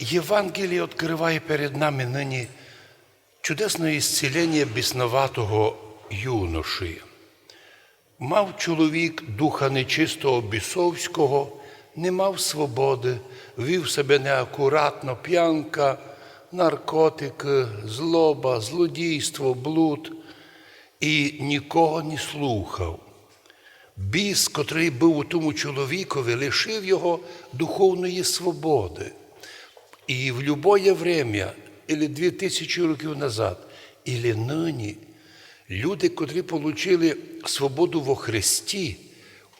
Євангеліє відкриває перед нами нині чудесне ісцілення біснуватого юноші. Мав чоловік духа нечистого бісовського, не мав свободи, вів себе неакуратно, п'янка, наркотики, злоба, злодійство, блуд і нікого не слухав. Біс, котрий був у тому чоловікові, лишив його духовної свободи. І в любое время, или дві тисячі років назад, или нині, люди, котрі отримали свободу во Христі,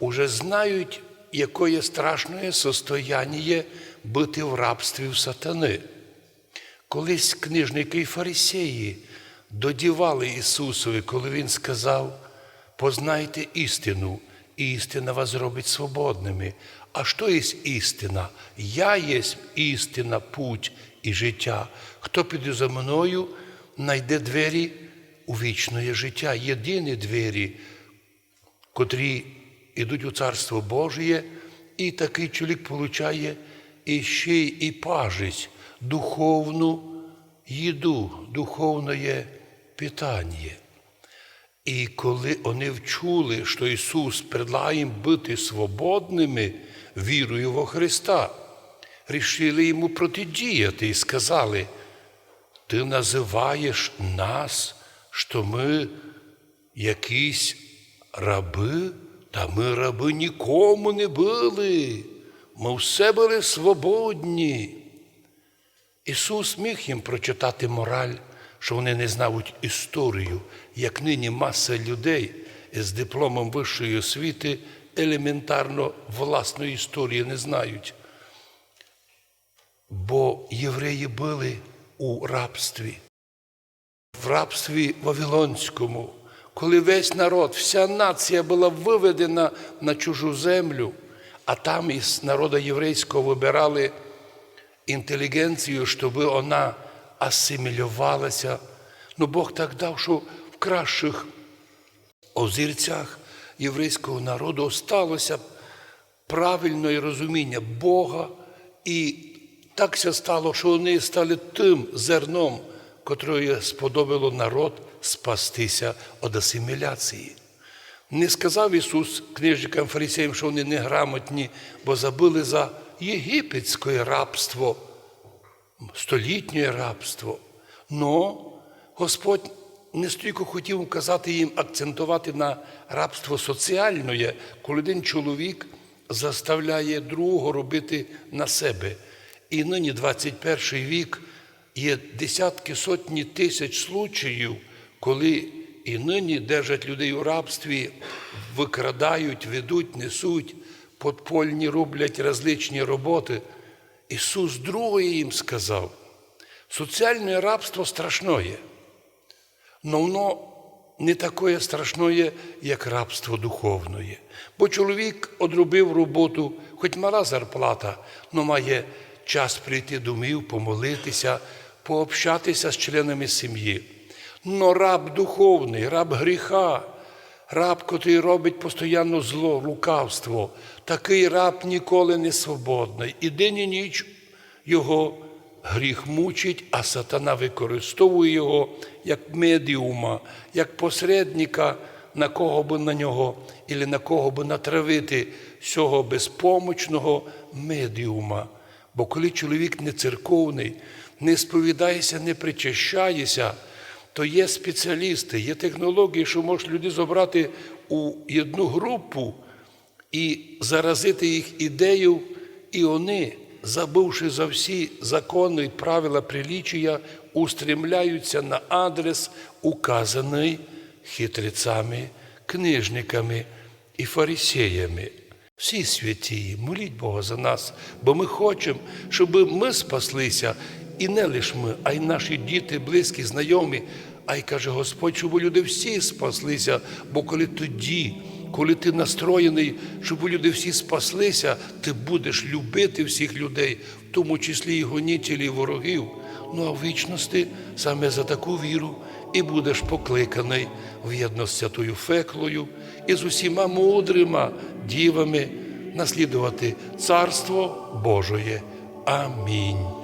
уже знають, якое страшне состояние бути в рабстві в сатани. Колись книжники і фарисеї додівали Ісусові, коли Він сказав, познайте істину, і істина вас зробить свободними. А що є істина? Я є істина, путь і життя. Хто піде за мною, знайде двері у вічне життя. Єдині двері, котрі йдуть у Царство Божє, і такий чоловік получає іще й і пажить духовну їду, духовне питання. І коли вони вчули, що Ісус предлагає їм бути свободними вірою во Христа, рішили йому протидіяти і сказали, ти називаєш нас, що ми якісь раби, та ми раби нікому не були. Ми все були свободні. Ісус міг їм прочитати мораль, що вони не знають історію, як нині маса людей з дипломом вищої освіти елементарно власної історії не знають. Бо євреї були у рабстві, в рабстві Вавилонському, коли весь народ, вся нація була виведена на чужу землю, а там із народу єврейського вибирали інтелігенцію, щоб вона асимілювалася. Ну Бог так дав, що в кращих озірцях єврейського народу осталося правильне розуміння Бога, і так все стало, що вони стали тим зерном, котре сподобало народ спастися від асиміляції. Не сказав Ісус книжникам фарисеям, що вони неграмотні, бо забили за єгипетське рабство, столітнє рабство. Но Господь не стільки хотів казати їм акцентувати на рабство соціальне, коли один чоловік заставляє другого робити на себе. І нині 21 вік є десятки сотні тисяч случаїв, коли і нині держать людей у рабстві, викрадають, ведуть, несуть, подпольні роблять различні роботи. Ісус другое їм сказав, соціальне рабство страшное, но воно не таке страшне, як рабство духовне. Бо чоловік одробив роботу, хоч мала зарплата, але має час прийти домів, помолитися, пообщатися з членами сім'ї. Но раб духовний, раб гріха, раб, котрий робить постійно зло, лукавство, такий раб ніколи не свободний. І день і ніч його гріх мучить, а сатана використовує його як медіума, як посередника, на кого би на нього, і на кого би натравити цього безпомочного медіума. Бо коли чоловік не церковний, не сповідається, не причащається, то є спеціалісти, є технології, що можуть люди забрати у одну групу і заразити їх ідею, і вони, забувши за всі закони і правила прилічія, устремляються на адрес, указаний хитрецями, книжниками і фарисеями. Всі святі, моліть Бога за нас, бо ми хочемо, щоб ми спаслися, і не лише ми, а й наші діти, близькі, знайомі. А й каже Господь, щоб люди всі спаслися, бо коли тоді, коли ти настроєний, щоб люди всі спаслися, ти будеш любити всіх людей, в тому числі і гонітелів, і ворогів. Ну а в вічності саме за таку віру і будеш покликаний в єдність з святою Феклою і з усіма мудрими дівами наслідувати Царство Божоє. Амінь.